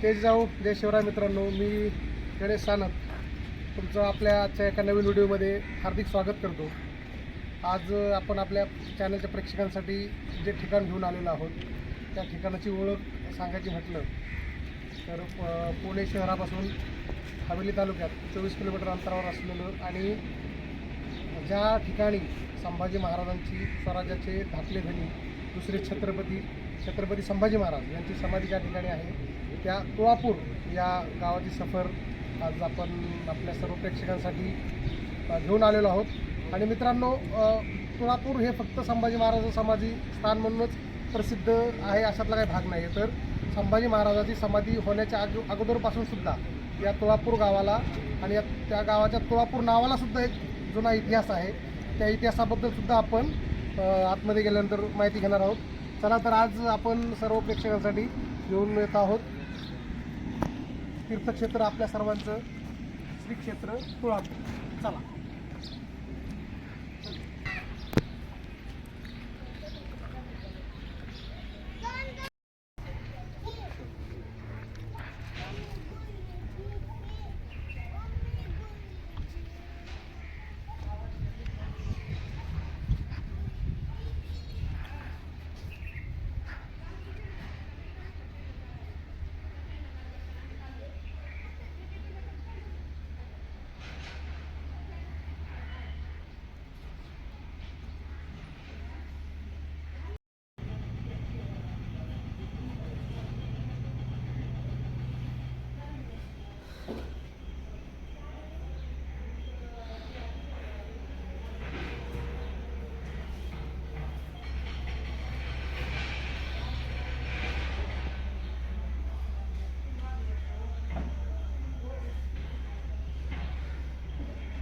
जय जाऊ जय शिवराय मित्रांनो मी गणेश सानप तुमचं आपल्या आजच्या एका नवीन व्हिडिओमध्ये हार्दिक स्वागत करतो. आज आपण आपल्या चॅनलच्या प्रेक्षकांसाठी जे ठिकाण घेऊन आलेलो आहोत त्या ठिकाणाची ओळख सांगायची म्हटलं तर पुणे शहरापासून हवेली तालुक्यात चोवीस किलोमीटर अंतरावर असलेलं आणि ज्या ठिकाणी संभाजी महाराजांची स्वराज्याचे धाकले धनी दुसरे छत्रपती छत्रपती संभाजी महाराज यांची समाधी ज्या ठिकाणी आहे त्या तुळापूर या गावाची सफर आज आपण आपल्या सर्व प्रेक्षकांसाठी घेऊन आलेलो आहोत. आणि मित्रांनो तुळापूर हे फक्त संभाजी महाराज समाधी स्थान म्हणूनच प्रसिद्ध आहे अशातला काही भाग नाही आहे तर संभाजी महाराजाची समाधी होण्याच्या अग अगोदरपासून सुद्धा या तुळापूर गावाला आणि या त्या गावाच्या तुळापूर नावाला सुद्धा एक जुना इतिहास आहे. त्या इतिहासाबद्दल सुद्धा आपण आतमध्ये गेल्यानंतर माहिती घेणार आहोत. चला तर आज आपण सर्व प्रेक्षकांसाठी घेऊन येत आहोत. तीर्थक्षेत्र आपल्या सर्वांचं. श्रीक्षेत्र तुळापूर. चला.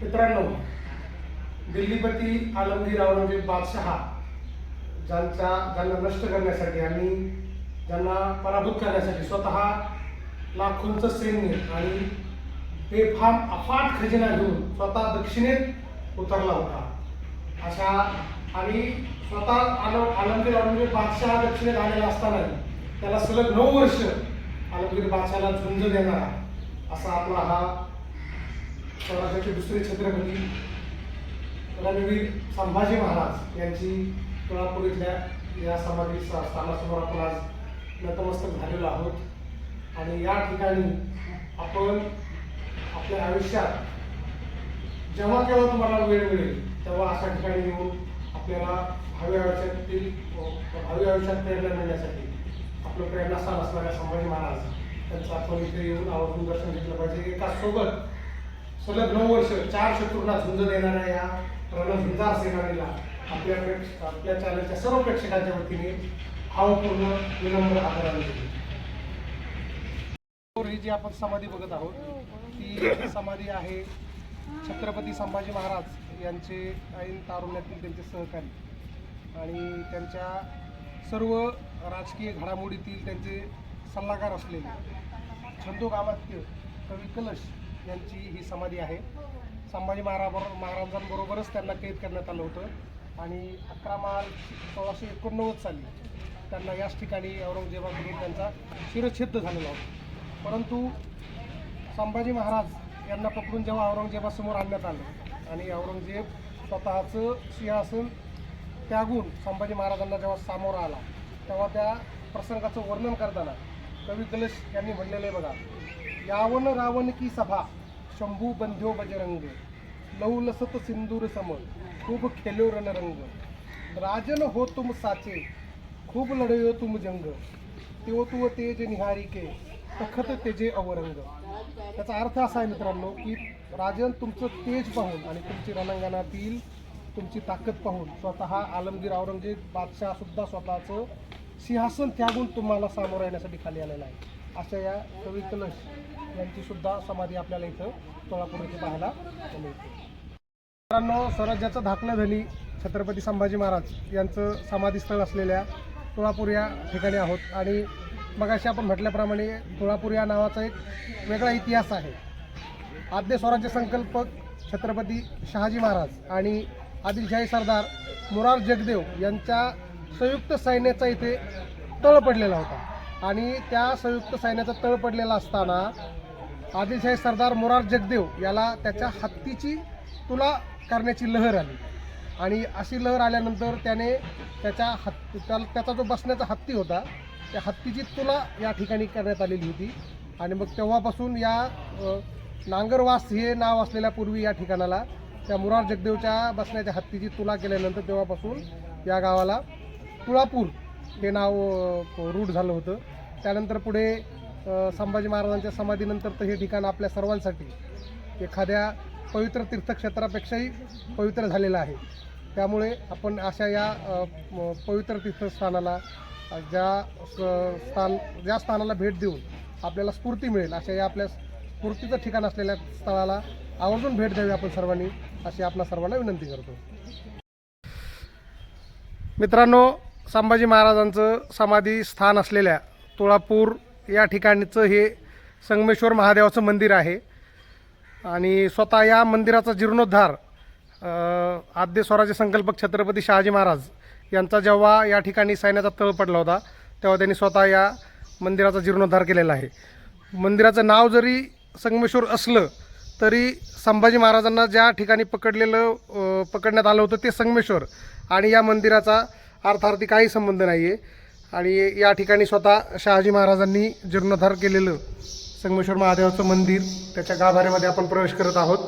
मित्रांनो दिल्लीपती आलमगीर औरंगजेब बादशहा ज्यांचा ज्यांना नष्ट करण्यासाठी आणि ज्यांना पराभूत करण्यासाठी स्वतः लाखोंचं सैन्य आणि बेफाम अफाट खजिना घेऊन स्वतः दक्षिणेत उतरला होता. अशा आणि स्वतः आल आलमगीर औरंगजेब बादशहा दक्षिणेत आलेला असताना त्याला सलग नऊ वर्ष आलमगीर बादशहाला झुंज देणारा असा आपला हा स्वराज्याचे दुसरे छत्रपती रणवीर संभाजी महाराज यांची तुळापूर इथल्या या समाधी स्थानासमोर आपण आज नतमस्तक झालेलो आहोत. आणि या ठिकाणी आपण आपल्या आयुष्यात जेव्हा केव्हा तुम्हाला वेळ मिळेल तेव्हा अशा ठिकाणी येऊन आपल्याला भावी आयुष्यातील भावी आयुष्यात प्रेरणा मिळण्यासाठी आपलं प्रेरणास्थान असणाऱ्या संभाजी महाराज त्यांचं आपण इथे येऊन आवर्जून दर्शन घेतलं पाहिजे. एका सोबत सलग नऊ वर्ष चार शत्रूंना झुंज देणाऱ्या या रणझुंजार सेनानीला आपल्या प्रेक्ष आपल्या चॅनलच्या सर्व प्रेक्षकांच्या वतीने भावपूर्ण विनम्र आदरांजली. ही जी आपण समाधी बघत आहोत ती समाधी आहे छत्रपती संभाजी महाराज यांचे ऐन तारुण्यातील त्यांचे सहकारी आणि त्यांच्या सर्व राजकीय घडामोडीतील त्यांचे सल्लागार असलेले छंदो गावात कवी कलश यांची ही समाधी आहे. संभाजी महाराबर महाराजांबरोबरच त्यांना कैद करण्यात आलं होतं. आणि अकरा मार्च सोळाशे एकोणनव्वद साली त्यांना याच ठिकाणी औरंगजेबाकडून त्यांचा शिरच्छेद झालेला होता. परंतु संभाजी महाराज यांना पकडून जेव्हा औरंगजेबासमोर आणण्यात आलं आणि औरंगजेब स्वतःचं सिंहासन त्यागून संभाजी महाराजांना जेव्हा सामोरा आला तेव्हा त्या प्रसंगाचं वर्णन करताना कवी कलश यांनी म्हणलेलं आहे बघा यावन रावण की सभा शंभू बंध्यो बजरंग लवलसत सिंदूर सम खूप खेलो रणरंग राजन हो तुम साचे खूप लढयो तुम जंग त्यो तू तेज निहारिके तखत तेजे अवरंग. त्याचा अर्थ असा आहे मित्रांनो की राजन तुमचं तेज पाहून आणि तुमची रणांगणातील तुमची ताकद पाहून स्वतः आलमगीर औरंगजेब बादशाह सुद्धा स्वतःचं सिंहासन त्यागून तुम्हाला सामोरं येण्यासाठी खाली आलेला आहे. अशा या कवी कलश यांची सुद्धा समाधी आपल्याला इथं सोलापूर इथे पाहायला मिळते. मित्रांनो स्वराज्याचं धाकलं धनी छत्रपती संभाजी महाराज यांचं समाधीस्थळ असलेल्या तुळापूर या ठिकाणी आहोत. आणि मगाशी आपण म्हटल्याप्रमाणे तुळापूर या नावाचा एक वेगळा इतिहास आहे. आद्य स्वराज्य संकल्पक छत्रपती शहाजी महाराज आणि आदिलशाही सरदार मुरार जगदेव यांच्या संयुक्त सैन्याचा इथे तळ पडलेला होता. आणि त्या संयुक्त सैन्याचा तळ पडलेला असताना आदिलशाही सरदार मोरार जगदेव याला त्याच्या हत्तीची तुला करण्याची लहर आली. आणि अशी लहर आल्यानंतर त्याने त्याच्या हत्ती त्याला त्याचा जो बसण्याचा हत्ती होता त्या हत्तीची तुला या ठिकाणी करण्यात आलेली होती. आणि मग तेव्हापासून या नांगरवास हे नाव असलेल्या पूर्वी या ठिकाणाला त्या मुरार जगदेवच्या बसण्याच्या हत्तीची तुला केल्यानंतर तेव्हापासून या गावाला तुळापूर हे नाव रूढ झालं होतं. त्यानंतर पुढे संभाजी महाराजांच्या समाधीनंतर तर हे ठिकाण आपल्या सर्वांसाठी एखाद्या पवित्र तीर्थक्षेत्रापेक्षाही पवित्र झालेलं आहे. त्यामुळे आपण अशा या पवित्र तीर्थस्थानाला ज्या स- स्थान ज्या स्थानाला भेट देऊन आपल्याला स्फूर्ती मिळेल अशा या आपल्या स्फूर्तीचं ठिकाण असलेल्या स्थळाला आवर्जून भेट द्यावी आपण सर्वांनी अशी आपल्या सर्वांना विनंती करतो. मित्रांनो संभाजी महाराजांचं समाधी स्थान असलेल्या तुळापूर या ठिकाणचं हे संगमेश्वर महादेवाचं मंदिर आहे. आणि स्वतः या मंदिराचा जीर्णोद्धार आद्य स्वराज्य संकल्पक छत्रपती शहाजी महाराज यांचा जेव्हा या ठिकाणी सैन्याचा तळ पडला होता तेव्हा त्यांनी स्वतः या मंदिराचा जीर्णोद्धार केलेला आहे. मंदिराचं नाव जरी संगमेश्वर असलं तरी संभाजी महाराजांना ज्या ठिकाणी पकडलेलं पकडण्यात आलं होतं ते संगमेश्वर. आणि या मंदिराचा अर्थार्थी काही संबंध नाही आहे आणि या ठिकाणी स्वतः शहाजी महाराजांनी जीर्णोद्धार केलेलं संगमेश्वर महादेवाचं मंदिर त्याच्या गाभाऱ्यामध्ये आपण प्रवेश करत आहोत.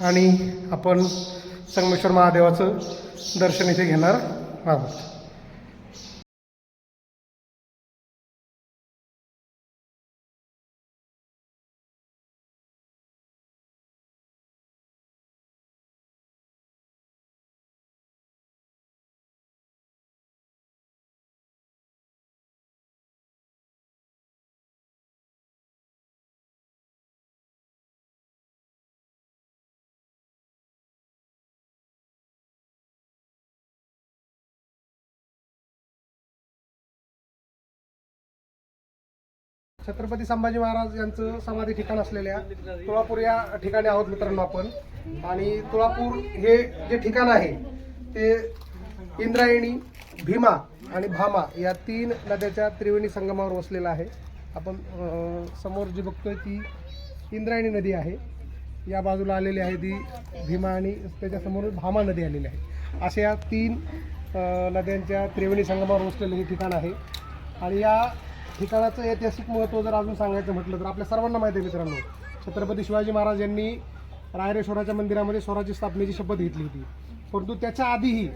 आणि आपण संगमेश्वर महादेवाचं दर्शन इथे घेणार आहोत. छत्रपती संभाजी महाराज यांचं समाधी ठिकाण असलेल्या तुळापूर या ठिकाणी आहोत मित्रांनो आपण. आणि तुळापूर हे जे ठिकाण आहे ते इंद्रायणी भीमा आणि भामा या तीन नद्याच्या त्रिवेणी संगमावर वसलेलं आहे. आपण समोर जी बघतोय ती इंद्रायणी नदी आहे. या बाजूला आलेली आहे ती भीमा आणि त्याच्यासमोर भामा नदी आलेली आहे. अशा या तीन नद्यांच्या त्रिवेणी संगमावर वसलेलं हे ठिकाण आहे. आणि या ठिकाणाचं ऐतिहासिक महत्त्व जर अजून सांगायचं म्हटलं तर आपल्या सर्वांना माहिती आहे मित्रांनो. छत्रपती शिवाजी महाराज यांनी रायरेश्वराच्या मंदिरामध्ये स्वराज्य स्थापनेची शपथ घेतली होती. परंतु त्याच्या आधीही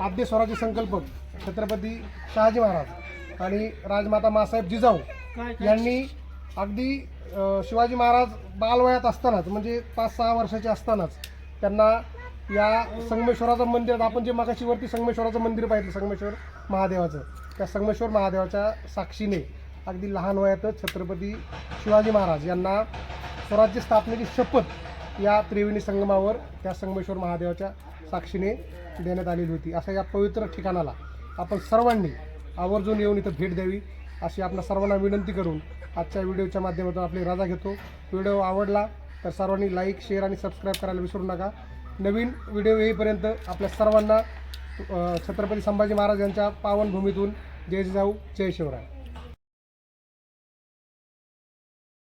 आद्य स्वराज्य संकल्पक छत्रपती शहाजी महाराज आणि राजमाता मासाहेब जिजाऊ यांनी अगदी शिवाजी महाराज बालवयात असतानाच म्हणजे पाच सहा वर्षाचे असतानाच त्यांना या संगमेश्वराचं मंदिर आपण जे मागाशी वरती संगमेश्वराचं मंदिर पाहिलं संगमेश्वर महादेवाचं त्या संगमेश्वर महादेवाच्या साक्षीने अगदी लहान वयातच छत्रपती शिवाजी महाराज यांना स्वराज्य स्थापनेची शपथ या त्रिवेणी संगमावर त्या संगमेश्वर महादेवाच्या साक्षीने देण्यात आलेली होती. अशा या पवित्र ठिकाणाला आपण सर्वांनी आवर्जून येऊन इथं भेट द्यावी अशी आपण सर्वांना विनंती करून आजच्या व्हिडिओच्या माध्यमातून आपली रजा घेतो. व्हिडिओ आवडला तर सर्वांनी लाईक शेअर आणि सबस्क्राईब करायला विसरू नका. नवीन व्हिडिओ येईपर्यंत आपल्या सर्वांना छत्रपती संभाजी महाराज यांच्या पावनभूमीतून जय जाऊ जय शिवराय.